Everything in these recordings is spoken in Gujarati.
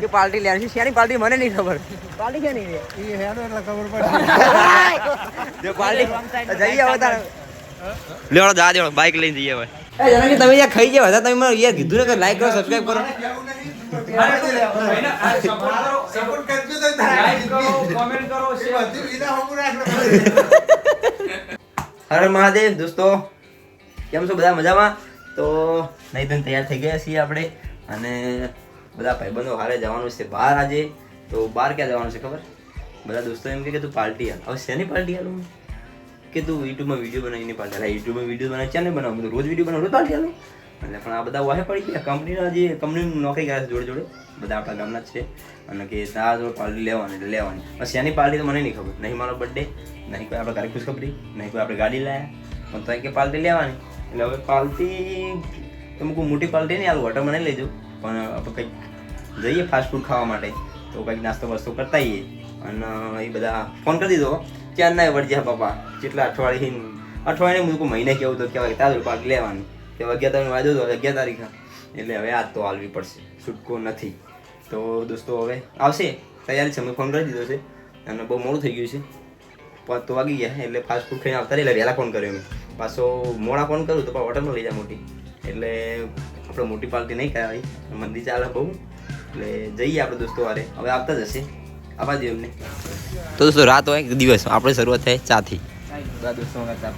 કે પાર્ટી લેવાની છે? શેની પાર્ટી મને નહીં ખબર. પાર્ટી છે? નહીં એ હેડો એટલે ખબર પડશે જો પાર્ટી જઈએ હવે તારે. લેવડો જા દેવડો બાઇક લઈને જઈએ હવે. એ કે તમે યાર ખાઈ જાવ હતા તમે મને યાર કીધું ને કે લાઈક કરો સબસ્ક્રાઇબ કરો. સપોર્ટ કરજો તો કોમેન્ટ કરો બધું વિના હોવું રાખે હર મહાદેવ દોસ્તો કેમ છો બધા મજામાં? તો નહીં તૈયાર થઈ ગયા છીએ આપણે અને બધા ભાઈબંધો હારે જવાનું છે બહાર આજે. તો બહાર ક્યાં જવાનું છે ખબર? બધા દોસ્તો એમ કે તું પાર્ટી હાલ. હવે શેની પાર્ટી હાલું? કે તું યુટ્યુબમાં વીડિયો બનાવીને પાર્ટી હાલ. યુટ્યુબમાં વીડિયો બનાવી ચાલે બનાવું તો રોજ વીડિયો બનાવું, રોજ પાર્ટી હાલું. એટલે પણ આ બધા વાહે પડી ગયા. કંપનીના જે કંપનીની નોકરી કરે છે જોડે જોડે. બધા આપણા ગામના છે. અને કે તારા જોડે પાર્ટી લેવાની, એટલે લેવાની. બસ શેની પાર્ટી તો મને નહીં ખબર. નહીં મારો બર્થડે નહીં કોઈ આપણે ઘરે ખુશખબરી, નહીં કોઈ આપણે ગાડી લાયા. પણ તો કે પાર્ટી લેવાની. એટલે હવે પાર્ટી, તમે કોઈ મોટી પાર્ટી નહીં હાલ હોટલ મને લેજો. પણ આપણે કંઈક જઈએ ફાસ્ટ ફૂડ ખાવા માટે, તો કંઈક નાસ્તો વાસ્તો કરતા આવીએ. અને એ બધા ફોન કરી દીધો. ક્યાં ના વળજ્યા પપ્પા જેટલા અઠવાડિયે અઠવાડિયે મુજબ મહિને કેવું તો કહેવાય તારું પાક લેવાનું. કે અગિયાર તારીખ વાંધો તો અગિયાર તારીખે. એટલે હવે આજ તો હાલવી પડશે, છૂટકો નથી. તો દોસ્તો હવે આવશે, તૈયારી છે અમે ફોન કરી દીધો છે. અને બહુ મોડું થઈ ગયું છે. પાંચ તો વાગી ગયા, એટલે ફાસ્ટ ફૂડ ખાઈને આવતા એટલે વહેલા ફોન કર્યો મેં. પાછો મોડા ફોન કરું તો પણ હોટલમાં લઈ જાય મોટી. એટલે આપણે મોટી પાર્ટી નહીં કરાવી. મંદી ચાલે બહુ. એટલે જઈએ આપણે દોસ્તો વારે. હવે આવતા જ હશે. આવા દે અમને તો દોસ્તો રાત હોય દિવસ? આપણે શરૂઆત થાય ચાથી દોસ્તો ચા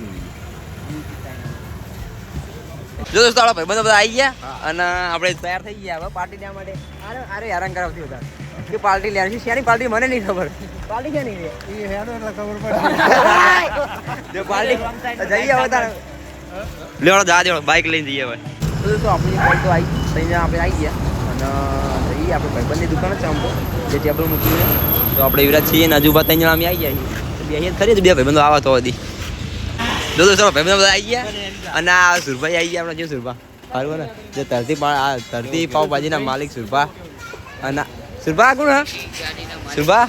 જો દોસ્તો આપણા ભાઈબંધો બધા આવી ગયા અને આપણે તૈયાર થઈ ગયા હવે પાર્ટી લેવા માટે. અરે અરે હેરાન કરાવતી બધા કે પાર્ટી લેવાની છે? શેની પાર્ટી? મને નહીં ખબર. પાર્ટી છે? નહીં એ હેડો એટલે ખબર પડે. જો પાર્ટી જઈએ હવે તારે. લેવડો જા દેવડો બાઇક લઈને જઈએ હવે. તો દોસ્તો આપણી બાઈક તો આવી ત્યાં આપણે આવી ગયા. અને જઈએ આપણે ભાઈબંધની દુકાન છે આમ તો, જેથી આપણે મૂકી છે તો આપણે વિરાજ છીએ ને ત્રણ જણા અમે આવી ગયા છીએ. બે ખરી તો બે ભાઈબંધો આવા તો હતી જો દોસ્તો ભાઈબંધો બધા આવી ગયા. અને આ સુરભાઈ આવી ગયા આપણે, જો સુરભા. સારું ને જે ધરતી આ ધરતી પાવભાજીના માલિક સુરભા. અને સુરભા, કોણ હા? સુરભા?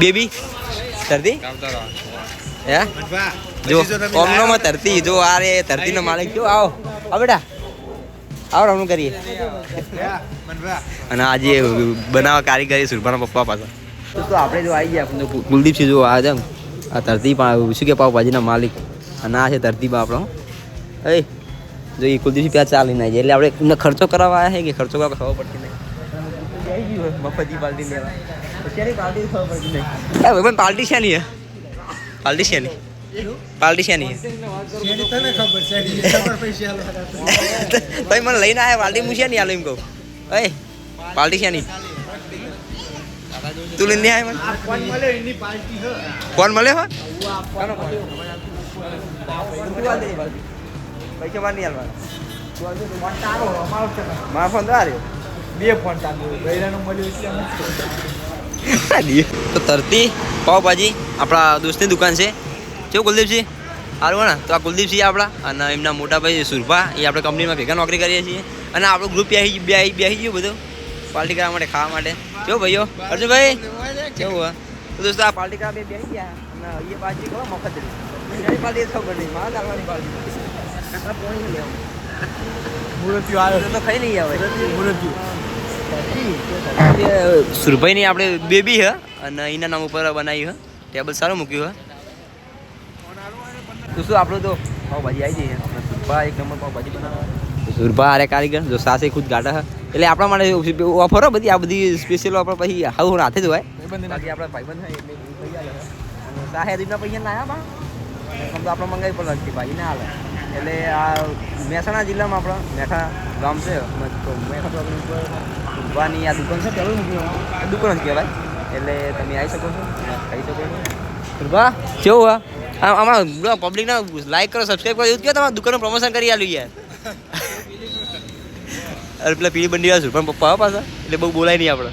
બેબી? ધરતી? હે? જો ઓમનોમાં ધરતી જો આ રે ધરતીનો માલિક. જો આવો. આવો બેટા. આવો રમણું કરીએ. અને આજે બનાવવા કારીગરી સુરભાના પપ્પા પાસે તો આપણે જો આવી ગયા આપણે કુલદીપ છે જો આ જમ આ ધરતી પા શું કે પાવભાજીના માલિક? અને આ છે ધરતી બા આપણો એ જો એ કુલદીપ પ્યાજ ચાલી ના એટલે આપણે એમને ખર્ચો કરાવવા આવ્યા છે કે ખર્ચો કરવા ખબર પડતી નહીં? મફતી પાર્ટી લેવા. અત્યારે પાર્ટી ખબર પડતી નહીં? એ ભાઈ પાર્ટી છે નહીં નહીં શેની તને ખબર છે. ભાઈ મને લઈને આવ્યા પાલડી મૂછ્યા નહીં આલો એમ કહું. છે નહીં તું લઈને આવ્યા મને? કોણ મળ્યો એની પાર્ટી હે ફોન મળ્યો હો પૈસા બે ફોન ચાલુ એટલે તો તરતી પાવભાજી આપણા દોસ્તની દુકાન છે. કેવું કુલદીપસિંહ સારું ને? તો આ કુલદીપસિંહ આપણા. અને એમના મોટા ભાઈ સુરભા. એ આપણે કંપનીમાં ભેગા નોકરી કરીએ છીએ. અને આપણું ગ્રુપ બે બેસી બેસી ગયું બધું. પાર્ટી કરવા માટે ખાવા માટે. કેવું ભાઈઓ? અર્જુનભાઈ? કેવું તો દોસ્તો આ પાર્ટી કરવા બે બેસી ગયા. અને એ પાર્ટી કહો મફત એની પાર્ટી ખબર નહીં. મારા દાલવાની પાર્ટી. મૂર્તિઓ આવ્યો તો ખાઈ નહીં આવે. મૂર્તિઓ. સુરભાઈની આપણે બેબી હે અને એના નામ ઉપર બનાવી હે. ટેબલ સારું મૂક્યું હે. તો શું આપણું તો પાવભાજી આવી જઈએ આપણે સુરભા એક નંબર પાવભાજી બનાવવા સુરભા અરે કારીગર જો સાસે ખુદ ગાડા હ. એટલે આપણા માટે ઓફરો બધી આ બધી સ્પેશિયલ ઓફર પછી હાઉ હાથે જ હોય. બાકી આપણા ભાઈબંધ હોય એટલે એ પૈસા ના આવ્યા પણ તો આપણે મંગાવી પણ નથી ભાઈ ના હાલે એટલે આ મહેસાણા જિલ્લામાં આપણા મેઠા ગામ છે. મેઠા ગામની આ દુકાન છે ચાલુ નથી દુકાન જ કહેવાય. એટલે તમે આવી શકો છો. ખાઈ શકો છો. સુરભા કેવું હા? આમ આમાં પબ્લિકને લાઈક કરો સબસ્ક્રાઈબ કરો, એવું કહો તમારા દુકાનનું પ્રમોશન કરી આલું યાર. અરે પેલા પીળી બંડી આવશું પણ પપ્પા પાછા, એટલે બહુ બોલાય નહીં આપણે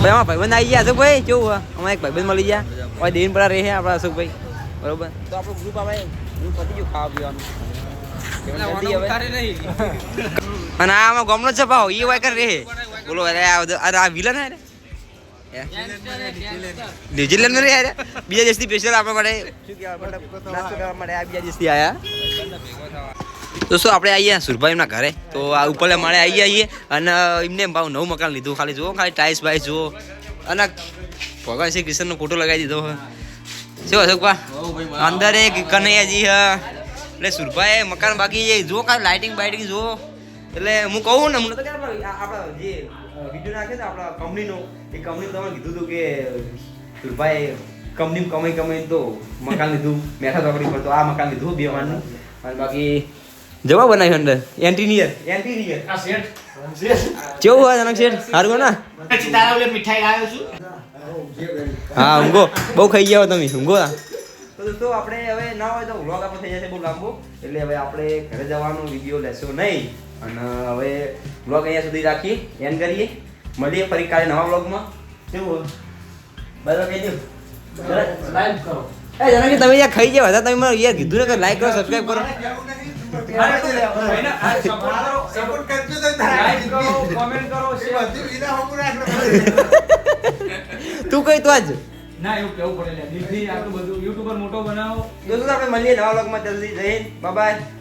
ભાઈ આમાં ભાઈબંધ આવી ગયા, અશોકભાઈ, કેવું હા? અમારે એક ભાઈબંધ મળી ગયા. અમારે દેવીન પડા રહે આપણા અશોકભાઈ. બરોબર? તો આપણું ગ્રુપ આવે ગ્રુપ પતી ગયું ખાવા પીવાનું. અને આ આમાં ગમનો છે ભાવ એ વાય કર રહે. બોલો અરે આ અરે આ વિલન હે રે. ન્યુઝીલેન્ડમાં યાર બીજા દેશથી સ્પેશિયલ આપણા માટે આ બીજા દેશથી આયા. દોસ્તો આપણે આવીએ સુરભાઈ એમના ઘરે? તો આ ઉપર માળે આવી આવીએ અને એમને ભાવ નવું મકાન લીધું. ખાલી જુઓ ખાલી ટાઈસ બાઈસ જુઓ. અને ભગવાન શ્રી કૃષ્ણનો ફોટો લગાવી દીધો શું અશોકભા અંદર એક કનૈયાજી હે. એટલે સુરભાઈ મકાન બાકી છે. જુઓ કાં લાઇટિંગ બાઇટિંગ જુઓ. એટલે હું કહું ને મને તો કે આપણા આપણા જે વીડિયો નાખે ને આપણા કંપનીનો એ કંપની તમને કીધું હતું કે સુરભાઈ કંપની કમાઈ કમાઈ તો મકાન લીધું મેઠા ચોકડી પર તો આ મકાન લીધું બે માળનું અને બાકી જવા બનાવ્યું અંદર. એન્ટિનિયર એન્ટિનિયર આ શેઠ. કેવું હોય જનક શેઠ? સારું ના? પછી તારા ઓલે મીઠાઈ લાવ્યો છું. હા ઊંઘો બહુ ખાઈ ગયા હો તમે. ઊંઘો તો દોસ્તો આપણે હવે ના હોય તો વ્લોગ આપણો થઈ જશે બહુ લાંબો. એટલે હવે આપણે ઘરે જવાનો વીડિયો લેશો નહીં. અને હવે વ્લોગ અહીંયા સુધી રાખીએ. એન કરીએ. મળીએ ફરી કાલે નવા વ્લોગમાં કેવું બરાબર કહી દઉં? લાઈવ કરો. એ જનક તમે યાર ખાઈ ગયા હતા તમે મને યાર કીધું ને કે લાઈક કરો સબસ્ક્રાઇબ કરો. સપોર્ટ કરજો તો લાઈક કરો કોમેન્ટ કરો તું કઈ તો આજ? ના, એવું કેવું પડે દિલથી આટલું બધું. યુટ્યુબર મોટો બનાવો. દોસ્તો આપણે મળીએ નવા વ્લોગમાં જલ્દી જય બાય